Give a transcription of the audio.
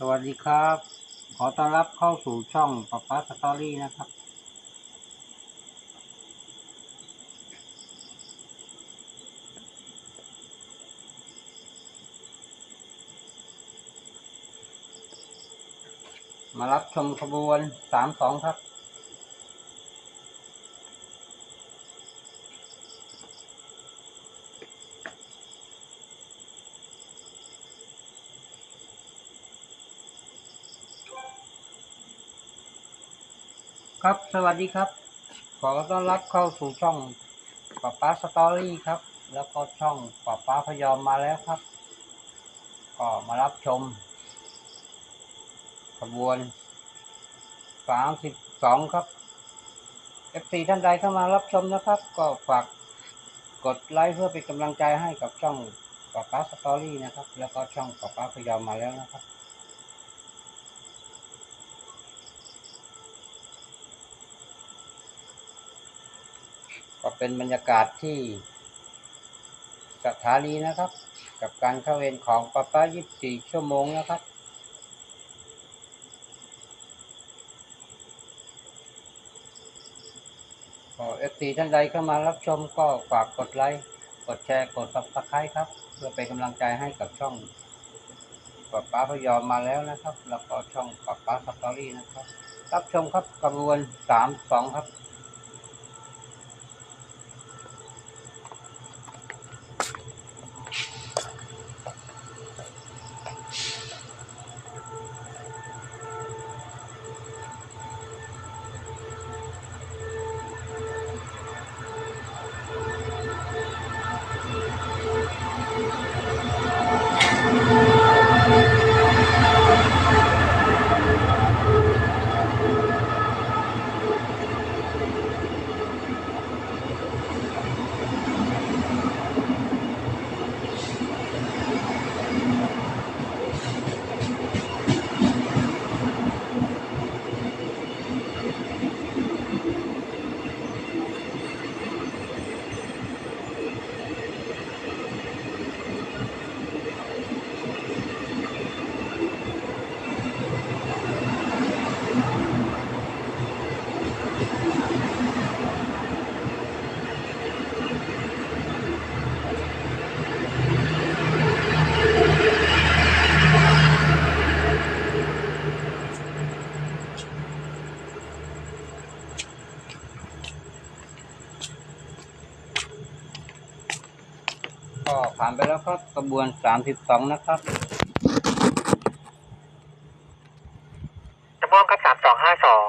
สวัสดีครับ ขอต้อนรับเข้าสู่ช่องป๊าป๊าสตอรี่นะครับ มารับชมขบวนสามสองครับ ครับสวัสดีครับ ขอต้อนรับเข้าสู่ช่องป๊าป๊าสตอรี่ครับ แล้วก็ช่องป๊าป๊าพยอมมาแล้วครับ ก็มารับชม ขบวนสามสิบสองครับ F4 ท่านใดเข้ามารับชมนะครับ ก็ฝากกดไลค์เพื่อเป็นกำลังใจให้กับช่องป๊าป๊าสตอรี่นะครับ แล้วก็ช่องป๊าป๊าพยอมมาแล้วนะครับ ก็เป็นบรรยากาศที่สถานีนะครับ กับการเข้าเวรของป้าป้า24ชั่วโมงนะครับก็เอฟซีท่านใดเข้ามารับชมก็ฝากกดไลค์ กดแชร์ กด subscribe ครับ เพื่อเป็นกำลังใจให้กับช่องป้าป้าพยอมมาแล้วนะครับ แล้วก็ช่องป้าป้าสตอรี่นะครับ รับชมครับกระบวน3 2ครับ ก็ผ่านไปแล้วครับกระบวนสามสิบสองนะครับกระบวนครับสามสองห้าสอง